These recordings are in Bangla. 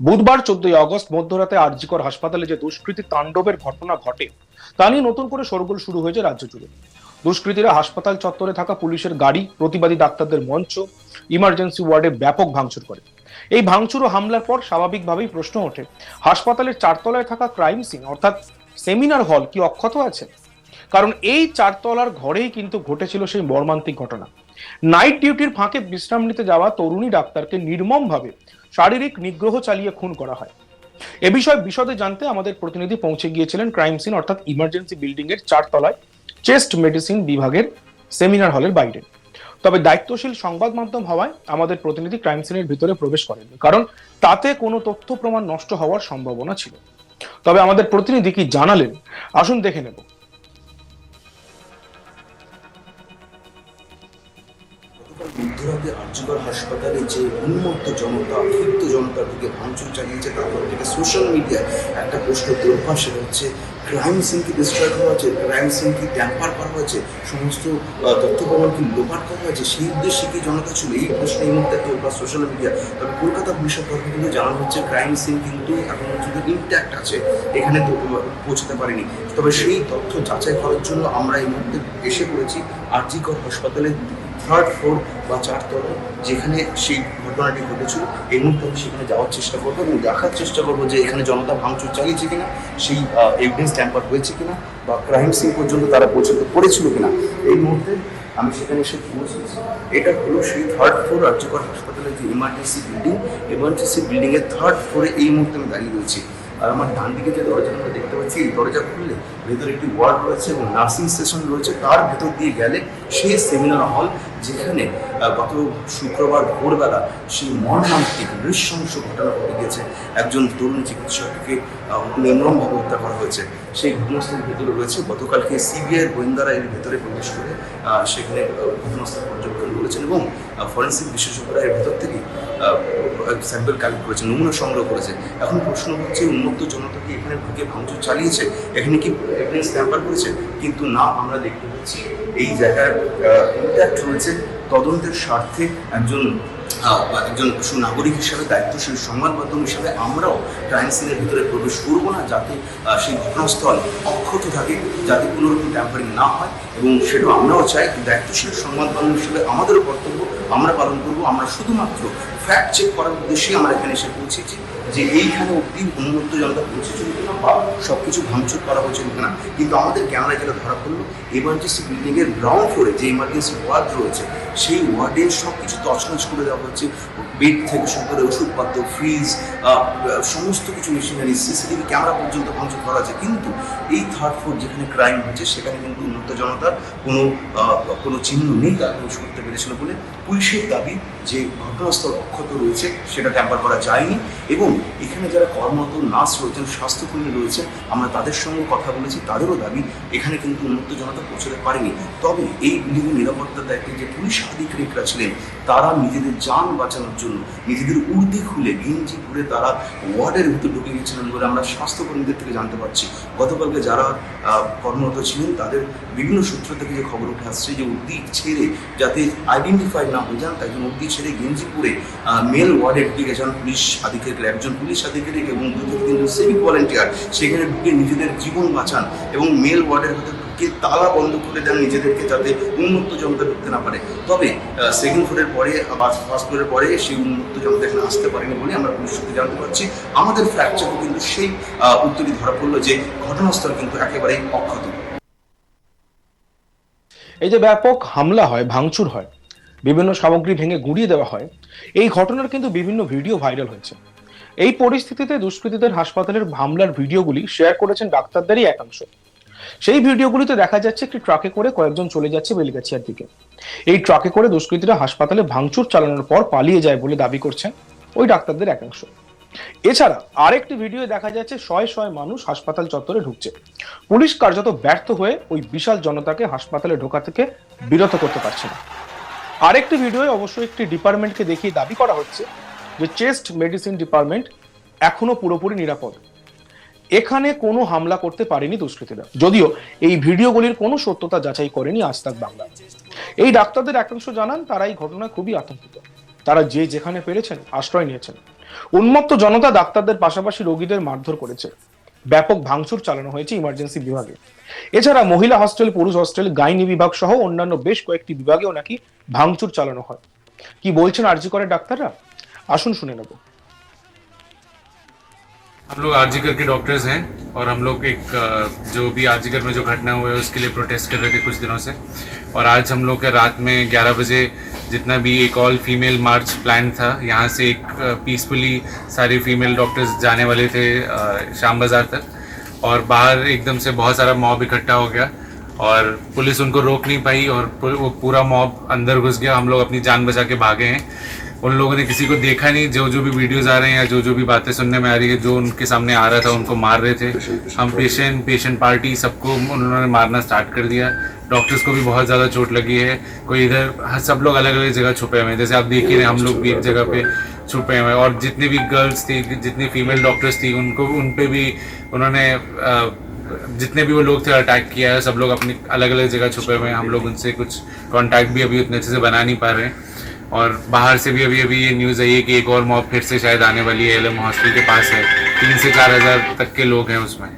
বুধবার চোদ্দই আগস্ট মধ্যরাতে আরজিকর হাসপাতালে যে দুষ্কৃতী তাণ্ডবের ঘটনা ঘটে, তা নিয়ে নতুন করে শোরগোল শুরু হয়েছে রাজ্য জুড়ে। দুষ্কৃতীরা হাসপাতাল চত্বরে থাকা পুলিশের গাড়ি, প্রতিবাদী ডাক্তারদের মঞ্চ, ইমার্জেন্সি ওয়ার্ডে ব্যাপক ভাঙচুর করে। এই ভাঙচুর ও হামলার পর স্বাভাবিকভাবেই প্রশ্ন ওঠে, হাসপাতালের চারতলায় থাকা ক্রাইম সিন, অর্থাৎ সেমিনার হল কি অক্ষত আছে? কারণ এই চারতলার ঘরেই কিন্তু ঘটেছিল সেই মর্মান্তিক ঘটনা। নাইট ডিউটির ফাঁকে বিশ্রাম নিতে যাওয়া তরুণী ডাক্তারকে নির্মমভাবে শারীরিক নিগ্রহ চালিয়ে খুন করা হয়। এ বিষয়ে বিশদে জানতে আমাদের প্রতিনিধি পৌঁছে গিয়েছিলেন ক্রাইম সিন অর্থাৎ ইমার্জেন্সি বিল্ডিং এর চারতলায় চেস্ট মেডিসিন বিভাগের সেমিনার হলের বাইরে। তবে দায়িত্বশীল সংবাদ মাধ্যম হওয়ায় আমাদের প্রতিনিধি ক্রাইম সিনের ভিতরে প্রবেশ করেননি, কারণ তাতে কোনো তথ্য প্রমাণ নষ্ট হওয়ার সম্ভাবনা ছিল। তবে আমাদের প্রতিনিধি কি জানালেন? আসুন দেখে নেব। আর্যগর হাসপাতালে যে উন্মত্ত জনতা, ক্ষিপ্ত জনতার দিকে ভাঙচুর চালিয়েছে তারপর থেকে সোশ্যাল মিডিয়ায় একটা প্রশ্ন তোলপা হচ্ছে ক্রাইম সিন কি ডিস্ট্রয় করা হয়েছে ক্রাইম সিন কি ট্যাম্পার করা হয়েছে, সমস্ত তথ্য প্রমাণ কি লোপাট করা হয়েছে, সেই উদ্দেশ্যে কি জনতা ছিল? এই প্রশ্ন এই মুহূর্তে তোলপা সোশ্যাল মিডিয়া তবে কলকাতা পুলিশের তরফে কিন্তু জানানো হচ্ছে ক্রাইম সিন কিন্তু এখন পর্যন্ত ইনট্যাক্ট আছে, এখানে তো পৌঁছতে পারেনি। তবে সেই তথ্য যাচাই করার জন্য আমরা এই মুহূর্তে এসে পড়েছি আরজিকর হাসপাতালে থার্ড ফ্লোর বা চারতলা যেখানে সেই ঘটনাটি ঘটেছিল, এই মুহূর্তে আমি সেখানে যাওয়ার চেষ্টা করব এবং দেখার চেষ্টা করব যে এখানে জনতা ভাঙচুর চালিয়েছে কিনা, সেই এভিডেন্স ট্যাম্পার হয়েছে কিনা বা ক্রাইম সিন পর্যন্ত তারা পৌঁছতে পড়েছিল কিনা, এই মুহূর্তে আমি সেখানে এসে পৌঁছেছি। এটা হলো সেই থার্ড ফ্লোর রাজ্যকর হাসপাতালের যে ইমার্জেন্সি বিল্ডিং ইমার্জেন্সি বিল্ডিংয়ের থার্ড ফ্লোরে এই মুহূর্তে আমি দাঁড়িয়ে রয়েছি। আর আমার ডান দিকে যে দরজা আমরা দেখতে পাচ্ছি, এই দরজা খুললে ভেতরে একটি ওয়ার্ড রয়েছে এবং নার্সিং স্টেশন রয়েছে। তার ভেতর দিয়ে গেলে সেই সেমিনার হল যেখানে গত শুক্রবার ভোরবেলা সেই মর্মান্তিক নৃশংস ঘটনা ঘটে গেছে। একজন তরুণ চিকিৎসককে নির্মমভাবে হত্যা করা হয়েছে। সেই ঘটনাস্থলের ভেতরে রয়েছে। গতকালকে সিবিআই গোয়েন্দারা এর ভেতরে প্রবেশ করে সেখানে ঘটনাস্থল পর্যবেক্ষণ করেছেন এবং ফরেন্সিক বিশেষজ্ঞরা এর ভেতর থেকে স্যাম্পল কালেক্ট করেছে, নমুনা সংগ্রহ করেছে। এখন প্রশ্ন হচ্ছে, উন্মুক্ত জনতা কি এখানে ঢুকে ভাঙচুর চালিয়েছে? এখানে কি এভিডেন্স ট্যাম্পার করেছে? কিন্তু না, আমরা দেখতে পাচ্ছি এই জায়গার ইন্ট্যাক্ট রয়েছে তদন্তের স্বার্থে একজন একজন সুনাগরিক হিসাবে, দায়িত্বশীল সংবাদ মাধ্যম হিসাবে আমরাও ক্রাইম সিনের ভিতরে প্রবেশ করব না, যাতে সেই ঘটনাস্থল অক্ষত থাকে, যাতে কোনো রকম ট্যাম্পারিং না হয়। এবং সেটা আমরাও চাই, দায়িত্বশীল সংবাদ মাধ্যম হিসেবে আমাদেরও কর্তব্য আমরা পালন করব, আমরা শুধুমাত্র ফ্যাক্ট চেক করার উদ্দেশ্যেই আমরা এখানে এসে পৌঁছেছি যে এইখানে অব্দি উন্মুক্ত জনতা পৌঁছেছিল কিনা বা সব কিছু ভাঙচুর করা হয়েছিল কিনা। কিন্তু আমাদের ক্যামেরা যেটা ধরা পড়ল এমার্জেন্সি বিল্ডিংয়ের গ্রাউন্ড ফ্লোরে যে এমার্জেন্সি ওয়ার্ড রয়েছে, সেই ওয়ার্ডে সব কিছু তছনছ করে দেওয়া হচ্ছে। বেড থেকে শুরু করে ওষুধপত্র ফ্রিজ সমস্ত কিছু মেশিনারি সিসিটিভি ক্যামেরা পর্যন্ত ভাঙচুর করা আছে কিন্তু এই থার্ড ফ্লোর যেখানে ক্রাইম হয়েছে সেখানে কিন্তু উন্নত জনতার কোনো কোনো চিহ্ন নেই, তার কোনো করতে পেরেছিল বলে পুলিশের দাবি যে ঘটনাস্থল অক্ষত রয়েছে, সেটা ট্যাম্পার করা যায়নি এবং এখানে যারা কর্মরত নার্স রয়েছেন, স্বাস্থ্যকর্মী রয়েছেন, আমরা তাদের সঙ্গে কথা বলেছি, তাদেরও দাবি এখানে কিন্তু উন্নত জনতা পৌঁছতে পারেনি। তবে এই বিল্ডিংয়ের নিরাপত্তার দায়িত্বে যে পুলিশ আধিকারিকরা ছিলেন, তারা নিজেদের যান বাঁচানোর জন্য, নিজেদের উর্দি খুলে গেঞ্জি ঘুরে তারা ওয়ার্ডের ভিতর ঢুকে গেছিলেন বলে আমরা স্বাস্থ্যকর্মীদের থেকে জানতে পারছি। গতকালকে যারা কর্মরত ছিলেন, তাদের বিভিন্ন সূত্র থেকে যে খবর উঠে আসছে যে উর্দি ছেড়ে যাতে আইডেন্টিফাই না হয়ে যান, তাই জন্য ছেড়ে গেঞ্জি পরে মেল ওয়ার্ডে ঢুকে গেছেন পুলিশ আধিকারিক, একজন পুলিশ আধিকারিক এবং দু থেকে তিনজন সিভিক ভলেন্টিয়ার সেখানে ঢুকে নিজেদের জীবন বাঁচান এবং মেল ওয়ার্ডের ভেতর ঢুকে তালা বন্ধ করে দেন নিজেদেরকে যাতে উন্মুক্ত জনতা ঢুকতে না পারে। তবে সেকেন্ড ফ্লোরের পরে বা ফার্স্ট ফ্লোরের পরে সেই উন্মুক্ত জনতা এখানে আসতে পারেনি বলে আমরা পুলিশ সূত্রে জানতে পারছি। আমাদের ফ্র্যাকচারও কিন্তু সেই উত্তরই ধরা পড়ল যে ঘটনাস্থল কিন্তু একেবারেই অক্ষত। এই যে ব্যাপক হামলা হয়, ভাঙচুর হয় বিভিন্ন সামগ্রী ভেঙে গুঁড়িয়ে দেওয়া হয়। এই ঘটনার কিন্তু বিভিন্ন ভিডিও ভাইরাল হয়েছে। এই পরিস্থিতিতে দুষ্কৃতীদের হাসপাতালের হামলার ভিডিওগুলি শেয়ার করেছেন ডাক্তারদেরই একাংশ। সেই ভিডিওগুলিতে দেখা যাচ্ছে একটি ট্রাকে করে কয়েকজন চলে যাচ্ছে বেলগাছিয়ার দিকে। এই ট্রাকে করে দুষ্কৃতীরা হাসপাতালে ভাঙচুর চালানোর পর পালিয়ে যায় বলে দাবি করছেন ওই ডাক্তারদের একাংশ। এছাড়া আরেকটি ভিডিও দেখা যাচ্ছে শয়ে শয়ে মানুষ হাসপাতাল চত্বরে ঢুকছে। পুলিশ কার্যত ব্যর্থ হয়ে ওই বিশাল জনতাকে হাসপাতালে ঢোকা থেকে বিরত করতে পারছে না। আরেকটি ভিডিওয়ে অবশ্যই একটি ডিপার্টমেন্টকে দেখিয়ে দাবি করা হচ্ছে যে চেস্ট মেডিসিন ডিপার্টমেন্ট এখনও পুরোপুরি নিরাপদ। এখানে কোনো হামলা করতে পারেনি দুষ্কৃতীরা। যদিও এই ভিডিওগুলির কোনো সত্যতা যাচাই করেনি আজ তাক বাংলা। এই ডাক্তারদের একাংশ জানান, তারা এই ঘটনায় খুবই আতঙ্কিত। তারা যে যেখানে পেরেছেন, আশ্রয় নিয়েছেন। উন্মত্ত জনতা ডাক্তারদের পাশাপাশি রোগীদের মারধর করেছে। ব্যাপক ভাঙচুর চালানো হয়েছে ইমার্জেন্সি বিভাগে এছাড়া মহিলা হস্টেল পুরুষ হস্টেল গাইনি বিভাগ সহ অন্যান্য বেশ কয়েকটি বিভাগেও নাকি ভাঙচুর চালানো হয় কি বলছেন আরজি করে ডাক্তাররা আসুন শুনে নেব हम लोग आरजीकर के डॉक्टर्स हैं और हम लोग एक अ, जो भी आरजीकर में जो घटना हुई है उसके लिए प्रोटेस्ट कर रहे थे कुछ दिनों से और आज हम लोग का रात में 11 बजे जितना भी एक ऑल फीमेल मार्च प्लान था, यहाँ से एक पीसफुली सारे फीमेल डॉक्टर्स जाने वाले थे शाम बाज़ार तक। और बाहर एकदम से बहुत सारा मॉब इकट्ठा हो गया और पुलिस उनको रोक नहीं पाई और वो पूरा मॉब अंदर घुस गया। हम लोग अपनी जान बचा के भागे हैं। उन लोगों ने किसी को देखा नहीं, जो जो भी वीडियोस आ रहे हैं या जो जो भी बातें सुनने में आ रही है, जो उनके सामने आ रहा था, उनको मार रहे थे। हम पेशेंट पेशेंट पार्टी सबको उन्होंने मारना स्टार्ट कर दिया। डॉक्टर्स को भी बहुत ज़्यादा चोट लगी है। कोई इधर सब लोग अलग अलग जगह छुपे हुए हैं। जैसे आप देख ही रहे हम लोग भी एक जगह पे छुपे हुए हैं। और जितनी भी गर्ल्स थी, जितनी फीमेल डॉक्टर्स थी, उनको, उन पे भी उन्होंने जितने भी वो लोग थे अटैक किया है, सब लोग अपनी अलग अलग जगह छुपे हुए हैं। हम लोग उनसे कुछ कांटेक्ट भी अभी उतने अच्छे से बना नहीं पा रहे हैं। और बाहर से भी अभी अभी ये न्यूज़ आई है कि एक और मॉब फिर से शायद आने वाली है एलएम हॉस्टल के पास है। तीन से चार हज़ार तक के लोग हैं उसमें।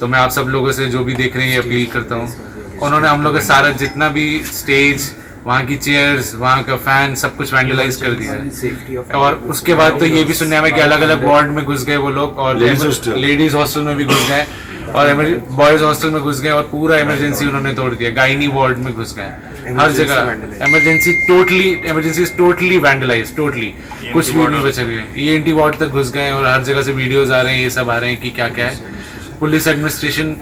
तो मैं आप सब लोगों से जो भी देख रहे हैं ये अपील करता हूँ। उन्होंने हम लोग का सारा जितना भी स्टेज वहाँ की चेयर्स वहाँ का फ़ैन सब कुछ वैंडलाइज कर दिया है। और उसके बाद तो ये भी सुनने में कि अलग अलग वार्ड में घुस गए वो लोग और लेडीज़ हॉस्टल में भी घुस गए। और बॉयज़ हॉस्टल में घुस गए और पूरा इमरजेंसी उन्होंने तोड़ दिया। गाइनी वार्ड में घुस गए। हर जगह emergency totally emergency totally vandalise totally कुछ भी नहीं बचा हुआ है ई एन टी वार्ड तक घुस गए और हर जगह से वीडियोज़ आ रहे हैं ये सब आ रहे हैं कि क्या क्या है। पुलिस एडमिनिस्ट्रेशन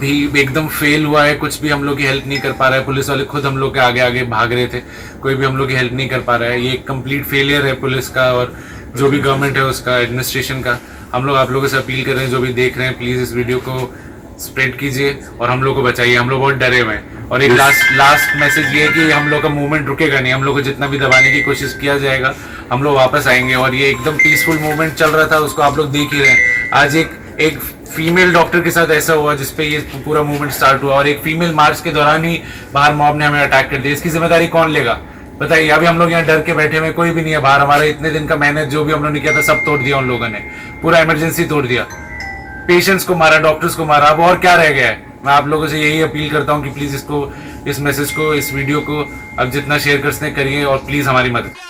भी एकदम फेल हुआ है। कुछ भी हम लोग की हेल्प नहीं कर पा रहा है। पुलिस वाले खुद हम लोग के आगे आगे भाग रहे थे। कोई भी हम लोग की हेल्प नहीं कर पा रहा है। ये कंप्लीट फेलियर है पुलिस का और जो भी गवर्नमेंट है उसका एडमिनिस्ट्रेशन का। हम लोग आप लोगों से अपील कर रहे हैं जो भी देख रहे हैं प्लीज़ इस वीडियो को स्प्रेड कीजिए और हम लोग को बचाइए। हम लोग बहुत डरे हुए हैं। और एक लास्ट लास्ट मैसेज ये है कि हम लोग का मूवमेंट रुकेगा नहीं। हम लोग को जितना भी दबाने की कोशिश किया जाएगा हम लोग वापस आएँगे। और ये एकदम पीसफुल मूवमेंट चल रहा था उसको आप लोग देख ही रहे हैं। आज एक एक फीमेल डॉक्टर के साथ ऐसा हुआ जिसपे ये पूरा मूवमेंट स्टार्ट हुआ। और एक फीमेल मार्च के दौरान ही बाहर मॉब ने हमें अटैक कर दिया। इसकी ज़िम्मेदारी कौन लेगा? बताइए, अभी हम लोग यहाँ डर के बैठे हुए कोई भी नहीं है बाहर हमारे, इतने दिन का मेहनत जो भी हम लोगों ने किया था, सब तोड़ दिया उन लोगों ने। पूरा इमरजेंसी तोड़ दिया। पेशेंट्स को मारा डॉक्टर्स को मारा। अब और क्या रह गया है? मैं आप लोगों से यही अपील करता हूँ कि प्लीज़ इसको, इस मैसेज को, इस वीडियो को अब जितना शेयर कर सकते करिए और प्लीज़ हमारी मदद